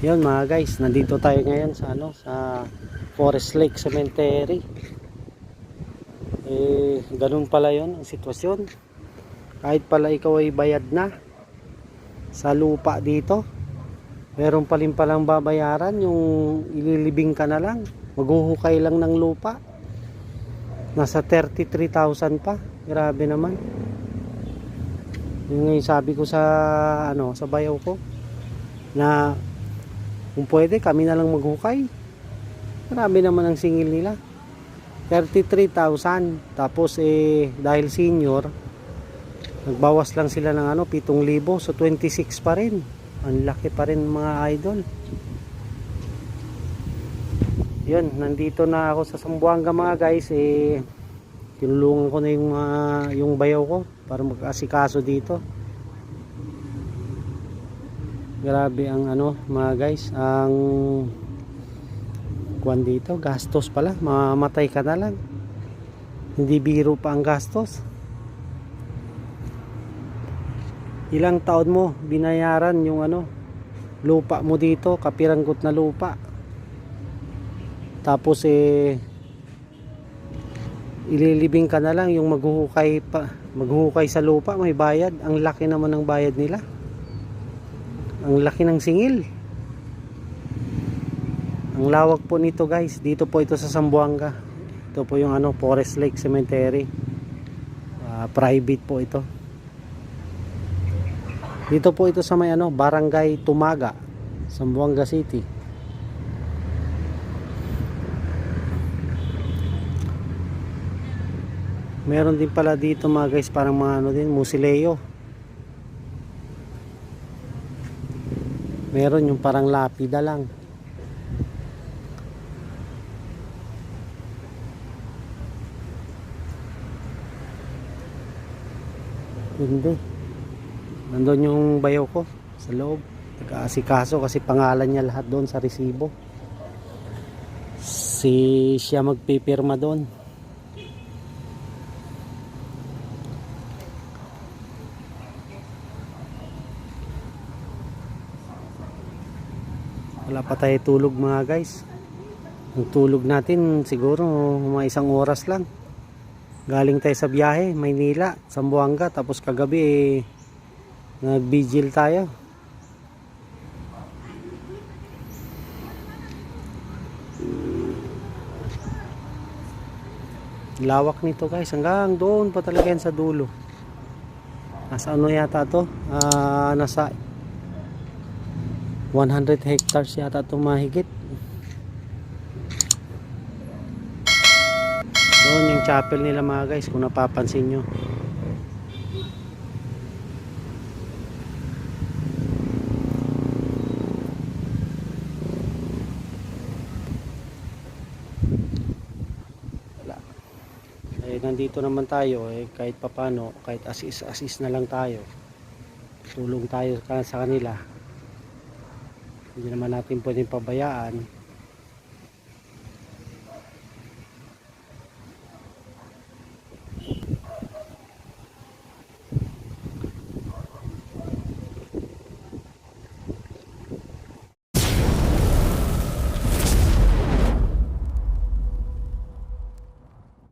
Yun mga guys, nandito tayo ngayon sa ano sa Forest Lake Cemetery. Eh, ganun pala 'yon ang sitwasyon. Kahit pala ikaw ay bayad na sa lupa dito, meron pa rin palang babayaran yung ililibing ka na lang. Maghuhukay lang ng lupa. Nasa 33,000 pa. Grabe naman. Yung sabi ko sa ano, sa bayaw ko na kung pwede kami na lang maghukay. Marami naman ang singil nila. 33,000. Tapos eh dahil senior nagbawas lang sila ng ano 7,000 so 26 pa rin. Ang laki pa rin mga idol. Yun, nandito na ako sa Sambuanga mga guys eh tinulungan ko na yung ah, yung bayaw ko para mag-asikaso dito. Grabe ang ano mga guys, ang kuan dito, gastos pala, mamatay ka na lang. Hindi biro pa ang gastos. Ilang taon mo binayaran yung ano lupa mo dito, kapiranggot na lupa. Tapos eh ililibing ka na lang yung maghuhukay pa maghuhukay sa lupa may bayad ang laki naman ng bayad nila ang laki ng singil. Ang lawak po nito guys. Dito po ito sa Sambuanga ito po yung ano Forest Lake Cemetery. Ah, private po ito. Dito po ito sa may ano Barangay Tumaga Sambuanga City. Meron din pala dito mga guys parang mga ano din musileo meron yung parang lapida lang. Hindi. Nandun yung bayaw ko sa loob. Nag-aasikaso kasi pangalan niya lahat doon sa resibo. Si siya magpipirma doon wala pa tayo tulog mga guys. Ang tulog natin siguro mga isang oras lang. Galing tayo sa biyahe Maynila, Zamboanga. Tapos kagabi eh, nag vigil tayo. Lawak nito guys. Hanggang doon pa talaga yan sa dulo. Nasa ano yata to? Ah, nasa 100 hectares yata itong mahigit. Doon yung chapel nila mga guys kung napapansin nyo. Eh, nandito naman tayo eh, kahit papano, kahit assist-assist na lang tayo. Tulong tayo sa kanila hindi naman natin pwedeng pabayaan